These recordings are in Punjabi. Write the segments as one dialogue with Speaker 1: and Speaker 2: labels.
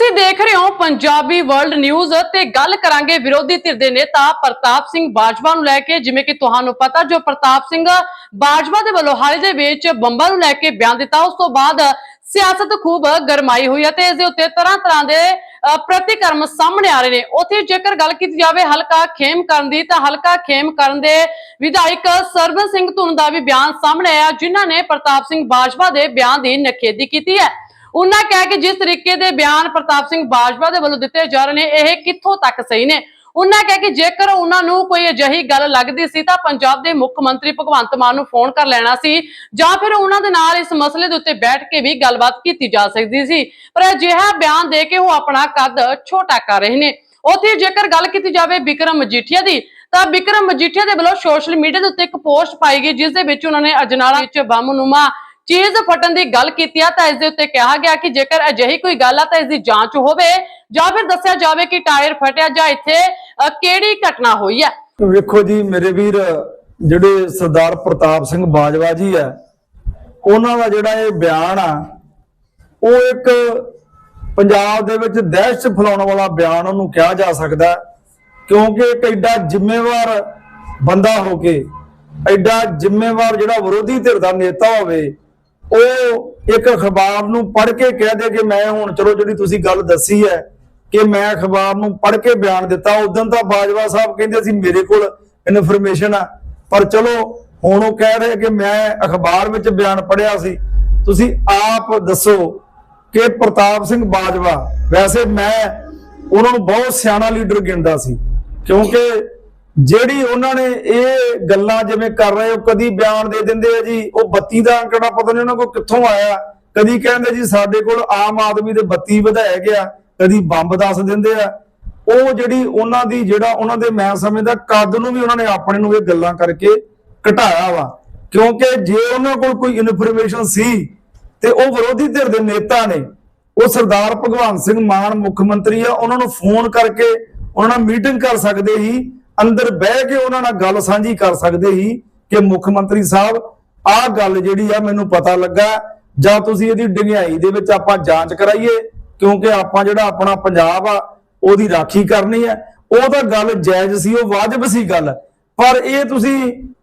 Speaker 1: ਤੁਸੀਂ ਦੇਖ ਰਹੇ ਹੋ ਪੰਜਾਬੀ ਵਰਲਡ ਨਿਊਜ਼ ਤੇ ਗੱਲ ਕਰਾਂਗੇ ਵਿਰੋਧੀ ਧਿਰ ਦੇ ਨੇਤਾ ਪ੍ਰਤਾਪ ਸਿੰਘ ਬਾਜਵਾ ਨੂੰ ਲੈ ਕੇ, ਜਿਵੇਂ ਕਿ ਤੁਹਾਨੂੰ ਪਤਾ ਜੋ ਪ੍ਰਤਾਪ ਸਿੰਘ ਬਾਜਵਾ ਦੇ ਵੱਲੋਂ ਹਾਲ ਦੇ ਵਿੱਚ ਬੰਬਾਂ ਨੂੰ ਲੈ ਕੇ ਬਿਆਨ ਦਿੱਤਾ, ਉਸ ਤੋਂ ਬਾਅਦ ਸਿਆਸਤ ਖੂਬ ਗਰਮਾਈ ਹੋਈ ਹੈ ਤੇ ਇਸ ਦੇ ਉੱਤੇ ਤਰ੍ਹਾਂ ਤਰ੍ਹਾਂ ਦੇ ਪ੍ਰਤੀਕਰਮ ਸਾਹਮਣੇ ਆ ਰਹੇ ਨੇ। ਉੱਥੇ ਜੇਕਰ ਗੱਲ ਕੀਤੀ ਜਾਵੇ ਹਲਕਾ ਖੇਮ ਕਰਨ ਦੀ, ਤਾਂ ਹਲਕਾ ਖੇਮ ਕਰਨ ਦੇ ਵਿਧਾਇਕ ਸਰਵਨ ਸਿੰਘ ਧੁੰਨ ਦਾ ਵੀ ਬਿਆਨ ਸਾਹਮਣੇ ਆਇਆ, ਜਿਨ੍ਹਾਂ ਨੇ ਪ੍ਰਤਾਪ ਸਿੰਘ ਬਾਜਵਾ ਦੇ ਬਿਆਨ ਦੀ ਨਖੇਦੀ ਕੀਤੀ ਹੈ। ਉਹਨਾਂ ਕਹਿ ਕਿ ਜਿਸ ਤਰੀਕੇ ਦੇ ਬਿਆਨ ਪ੍ਰਤਾਪ ਸਿੰਘ ਬਾਜਵਾ ਦੇ ਵੱਲੋਂ ਦਿੱਤੇ ਜਾ ਰਹੇ ਨੇ, ਇਹ ਕਿੱਥੋਂ ਤੱਕ ਸਹੀ ਨੇ? ਉਹਨਾਂ ਕਹਿ ਕਿ ਜੇਕਰ ਉਹਨਾਂ ਨੂੰ ਕੋਈ ਅਜਿਹੀ ਗੱਲ ਲੱਗਦੀ ਸੀ ਤਾਂ ਪੰਜਾਬ ਦੇ ਮੁੱਖ ਮੰਤਰੀ ਭਗਵੰਤ ਮਾਨ ਨੂੰ ਫੋਨ ਕਰ ਲੈਣਾ ਸੀ ਜਾਂ ਫਿਰ ਉਹਨਾਂ ਦੇ ਨਾਲ ਇਸ ਮਸਲੇ ਦੇ ਉੱਤੇ ਬੈਠ ਕੇ ਵੀ ਗੱਲਬਾਤ ਕੀਤੀ ਜਾ ਸਕਦੀ ਸੀ। ਪਰ ਅਜਿਹਾ ਬਿਆਨ ਦੇ ਕੇ ਉਹ ਆਪਣਾ ਕੱਦ ਛੋਟਾ ਕਰ ਰਹੇ ਨੇ। ਉੱਥੇ ਜੇਕਰ ਗੱਲ ਕੀਤੀ ਜਾਵੇ ਵਿਕਰਮ ਮਜੀਠੀਆ ਦੀ, ਤਾਂ ਵਿਕਰਮ ਮਜੀਠੀਆ ਦੇ ਵੱਲੋਂ ਸੋਸ਼ਲ ਮੀਡੀਆ ਦੇ ਉੱਤੇ ਇੱਕ ਪੋਸਟ ਪਾਈ ਗਈ, ਜਿਸ ਦੇ ਵਿੱਚ ਉਹਨਾਂ ਨੇ ਅਜਨਾਲਾ ਵਿੱਚ ਬੰਮਨੁਮਾ ਚੀਜ਼ ਫਟਣ ਦੀ ਗੱਲ ਕੀਤੀ ਆ, ਤਾਂ ਇਸ ਦੇ ਉੱਤੇ ਕਿਹਾ ਗਿਆ ਕਿ ਜੇਕਰ ਅਜਿਹੀ ਕੋਈ ਗੱਲ ਆ, ਤਾਂ ਇਸ ਦੀ ਜਾਂਚ ਹੋਵੇ, ਜਾਂ ਫਿਰ ਦੱਸਿਆ ਜਾਵੇ ਕਿ ਟਾਇਰ ਫਟਿਆ ਜਾਂ ਇੱਥੇ ਕਿਹੜੀ ਘਟਨਾ ਹੋਈ ਹੈ
Speaker 2: ਵੇਖੋ ਜੀ, ਮੇਰੇ ਵੀਰ, ਜਿਹੜੇ ਸਰਦਾਰ ਪ੍ਰਤਾਪ ਸਿੰਘ ਬਾਜਵਾ ਜੀ ਆ, ਉਹਨਾਂ ਦਾ ਜਿਹੜਾ ਇਹ ਬਿਆਨ ਆ, ਉਹ ਇੱਕ ਪੰਜਾਬ ਦੇ ਵਿੱਚ ਦਹਿਸ਼ਤ ਫੈਲਾਉਣ ਵਾਲਾ ਬਿਆਨ ਉਹਨੂੰ ਕਿਹਾ ਜਾ ਸਕਦਾ ਹੈ। ਕਿਉਂਕਿ ਇੱਕ ਐਡਾ ਜ਼ਿੰਮੇਵਾਰ ਬੰਦਾ ਹੋ ਕੇ, ਐਡਾ ਜ਼ਿੰਮੇਵਾਰ ਜਿਹੜਾ ਵਿਰੋਧੀ ਧਿਰ ਦਾ ਨੇਤਾ ਹੋਵੇ ਉਹ ਇੱਕ ਅਖਬਾਰ ਨੂੰ ਪੜ੍ਹ ਕੇ ਕਹਿ ਦੇ ਕਿ ਮੈਂ ਹੁਣ, ਚਲੋ ਜਿਹੜੀ ਤੁਸੀਂ ਗੱਲ ਦੱਸੀ ਹੈ ਕਿ ਮੈਂ ਅਖਬਾਰ ਨੂੰ ਪੜ੍ਹ ਕੇ ਬਿਆਨ ਦਿੱਤਾ ਉਦੋਂ ਤਾਂ ਬਾਜਵਾ ਸਾਹਿਬ ਕਹਿੰਦੇ ਸੀ, ਮੇਰੇ ਕੋਲ ਇਨਫੋਰਮੇਸ਼ਨ ਆ। ਪਰ ਚਲੋ, ਹੁਣ ਉਹ ਕਹਿ ਰਹੇ ਕਿ ਮੈਂ ਅਖਬਾਰ ਵਿੱਚ ਬਿਆਨ ਪੜ੍ਹਿਆ ਸੀ। ਤੁਸੀਂ ਆਪ ਦੱਸੋ ਕਿ ਪ੍ਰਤਾਪ ਸਿੰਘ ਬਾਜਵਾ, ਵੈਸੇ ਮੈਂ ਉਹਨਾਂ ਨੂੰ ਬਹੁਤ ਸਿਆਣਾ ਲੀਡਰ ਗਿਣਦਾ ਸੀ, ਕਿਉਂਕਿ ਜਿਹੜੀ ਉਹਨਾਂ ਨੇ ਇਹ ਗੱਲਾਂ ਜਿਵੇਂ ਕਰ ਰਹੇ ਹੋ, ਕਦੀ ਬਿਆਨ ਦੇ ਦਿੰਦੇ ਆ ਜੀ, ਉਹ ਬੱਤੀ ਦਾ ਅੰਕੜਾ ਪਤਾ ਨਹੀਂ ਉਹਨਾਂ ਕੋਲ ਕਿੱਥੋਂ ਆਇਆ। ਕਦੀ ਕਹਿੰਦੇ ਜੀ ਸਾਡੇ ਕੋਲ ਆਮ ਆਦਮੀ ਦੇ ਬੱਤੀ ਵਧਾਇਆ ਗਿਆ, ਕਦੀ ਬੰਬ ਦੱਸ ਦਿੰਦੇ ਆ। ਉਹ ਜਿਹੜੀ ਉਹਨਾਂ ਦੀ ਜਿਹੜਾ ਉਹਨਾਂ ਦੇ ਮੈਂ ਸਮਝਦਾ ਕੱਦ ਨੂੰ ਵੀ ਉਹਨਾਂ ਨੇ ਆਪਣੇ ਨੂੰ ਇਹ ਗੱਲਾਂ ਕਰਕੇ ਘਟਾਇਆ ਵਾ। ਕਿਉਂਕਿ ਜੇ ਉਹਨਾਂ ਕੋਲ ਕੋਈ ਇਨਫੋਰਮੇਸ਼ਨ ਸੀ ਤੇ ਉਹ ਵਿਰੋਧੀ ਧਿਰ ਦੇ ਨੇਤਾ ਨੇ, ਉਹ ਸਰਦਾਰ ਭਗਵੰਤ ਸਿੰਘ ਮਾਨ ਮੁੱਖ ਮੰਤਰੀ ਆ, ਉਹਨਾਂ ਨੂੰ ਫੋਨ ਕਰਕੇ ਉਹਨਾਂ ਨਾਲ ਮੀਟਿੰਗ ਕਰ ਸਕਦੇ ਸੀ। ਅੰਦਰ ਬਹਿ ਕੇ ਉਹਨਾਂ ਨਾਲ ਗੱਲ ਸਾਂਝੀ ਕਰ ਸਕਦੇ ਸੀ ਕਿ ਮੁੱਖ ਮੰਤਰੀ ਸਾਹਿਬ ਆਹ ਗੱਲ ਜਿਹੜੀ ਆ ਮੈਨੂੰ ਪਤਾ ਲੱਗਾ ਜਾਂ ਤੁਸੀਂ ਇਹਦੀ ਡਿੰਗਾਈ ਦੇ ਵਿੱਚ ਆਪਾਂ ਜਾਂਚ ਕਰਾਈਏ ਕਿਉਂਕਿ ਆਪਾਂ ਜਿਹੜਾ ਆਪਣਾ ਪੰਜਾਬ ਆ ਉਹਦੀ ਰਾਖੀ ਕਰਨੀ ਹੈ ਉਹ ਤਾਂ ਗੱਲ ਜਾਇਜ਼ ਸੀ ਉਹ ਵਾਜਬ ਸੀ ਗੱਲ। ਪਰ ਇਹ ਤੁਸੀਂ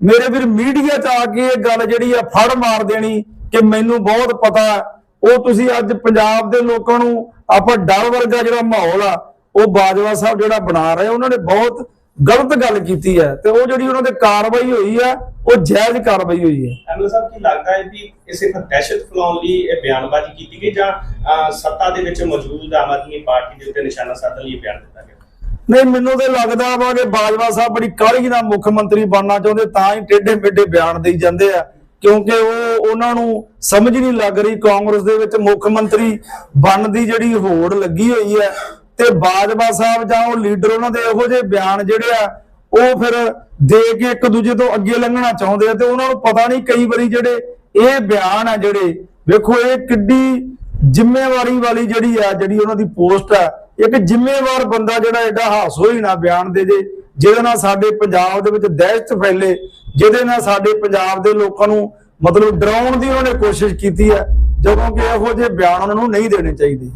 Speaker 2: ਮੇਰੇ ਵੀਰ ਮੀਡੀਆ 'ਚ ਆ ਕੇ ਇਹ ਗੱਲ ਜਿਹੜੀ ਆ ਫੜ ਮਾਰ ਦੇਣੀ ਕਿ ਮੈਨੂੰ ਬਹੁਤ ਪਤਾ ਹੈ, ਉਹ ਤੁਸੀਂ ਅੱਜ ਪੰਜਾਬ ਦੇ ਲੋਕਾਂ ਨੂੰ ਆਪਾਂ ਡਰ ਵਰਗਾ ਜਿਹੜਾ ਮਾਹੌਲ ਆ ਉਹ ਬਾਜਵਾ ਸਾਹਿਬ ਜਿਹੜਾ ਬਣਾ ਰਹੇ ਉਹਨਾਂ ਨੇ ਬਹੁਤ ਗਲਤ ਗੱਲ ਕੀਤੀ ਹੈ ਤੇ ਉਹ ਜਿਹੜੀ ਉਹਨਾਂ ਤੇ ਕਾਰਵਾਈ ਹੋਈ ਆ ਉਹ ਜਾਇਜ਼ ਕਾਰਵਾਈ ਹੋਈ ਹੈ।
Speaker 3: ਐਮਐਲ ਸਾਹਿਬ ਕੀ ਲੱਗਦਾ ਹੈ ਵੀ ਕਿਸੇ ਪਰ ਦਹਿਸ਼ਤ ਫੈਲਾਉਣ ਲਈ ਇਹ ਬਿਆਨਬਾਜ਼ੀ ਕੀਤੀ ਗਈ ਜਾਂ ਸੱਤਾ ਦੇ ਵਿੱਚ ਮੌਜੂਦ ਆਮ ਆਦਮੀ ਪਾਰਟੀ ਦੇ ਉੱਤੇ ਨਿਸ਼ਾਨਾ ਸਾਧਨ ਲਈ ਬਿਆਨ ਦਿੱਤਾ ਗਿਆ?
Speaker 2: ਨਹੀਂ ਮੈਨੂੰ ਤੇ ਲੱਗਦਾ ਵਾ ਕਿ ਬਾਜਵਾ ਸਾਹਿਬ ਬੜੀ ਕਾਹਲੀ ਨਾਲ ਮੁੱਖ ਮੰਤਰੀ ਬਣਨਾ ਚਾਹੁੰਦੇ ਤਾਂ ਹੀ ਟੇਢੇ ਮੇਢੇ ਬਿਆਨ ਦੇਈ ਜਾਂਦੇ ਆ। ਕਿਉਂਕਿ ਉਹ ਉਹਨਾਂ ਨੂੰ ਸਮਝ ਨਹੀਂ ਲੱਗ ਰਹੀ ਕਾਂਗਰਸ ਦੇ ਵਿੱਚ ਮੁੱਖ ਮੰਤਰੀ ਬਣਨ ਦੀ ਜਿਹੜੀ ਹੋੜ ਲੱਗੀ ਹੋਈ ਹੈ ਤੇ ਬਾਜਵਾ ਸਾਹਿਬ ਜਾਂ ਉਹ ਲੀਡਰ ਉਹਨਾਂ ਦੇ ਇਹੋ ਜਿਹੇ ਬਿਆਨ ਜਿਹੜੇ ਆ, ਉਹ ਫਿਰ ਦੇ ਕੇ ਇੱਕ ਦੂਜੇ ਤੋਂ ਅੱਗੇ ਲੰਘਣਾ ਚਾਹੁੰਦੇ ਆ ਤੇ ਉਹਨਾਂ ਨੂੰ ਪਤਾ ਨਹੀਂ ਕਈ ਵਾਰੀ ਜਿਹੜੇ ਇਹ ਬਿਆਨ ਆ ਜਿਹੜੇ, ਵੇਖੋ ਇਹ ਕਿੱਡੀ ਜ਼ਿੰਮੇਵਾਰੀ ਵਾਲੀ ਜਿਹੜੀ ਆ, ਜਿਹੜੀ ਉਹਨਾਂ ਦੀ ਪੋਸਟ ਆ, ਇੱਕ ਜ਼ਿੰਮੇਵਾਰ ਬੰਦਾ ਜਿਹੜਾ ਐਡਾ ਹਾਸੋਈ ਨਾ ਬਿਆਨ ਦੇ ਜੇ, ਜਿਹਦੇ ਨਾਲ ਸਾਡੇ ਪੰਜਾਬ ਦੇ ਵਿੱਚ ਦਹਿਸ਼ਤ ਫੈਲੇ, ਜਿਹਦੇ ਨਾਲ ਸਾਡੇ ਪੰਜਾਬ ਦੇ ਲੋਕਾਂ ਨੂੰ ਮਤਲਬ ਡਰਾਉਣ ਦੀ ਉਹਨਾਂ ਨੇ ਕੋਸ਼ਿਸ਼ ਕੀਤੀ ਹੈ ਜਦੋਂ ਕਿ ਇਹੋ ਜਿਹੇ ਬਿਆਨ ਉਹਨਾਂ ਨੂੰ ਨਹੀਂ ਦੇਣੇ ਚਾਹੀਦੇ।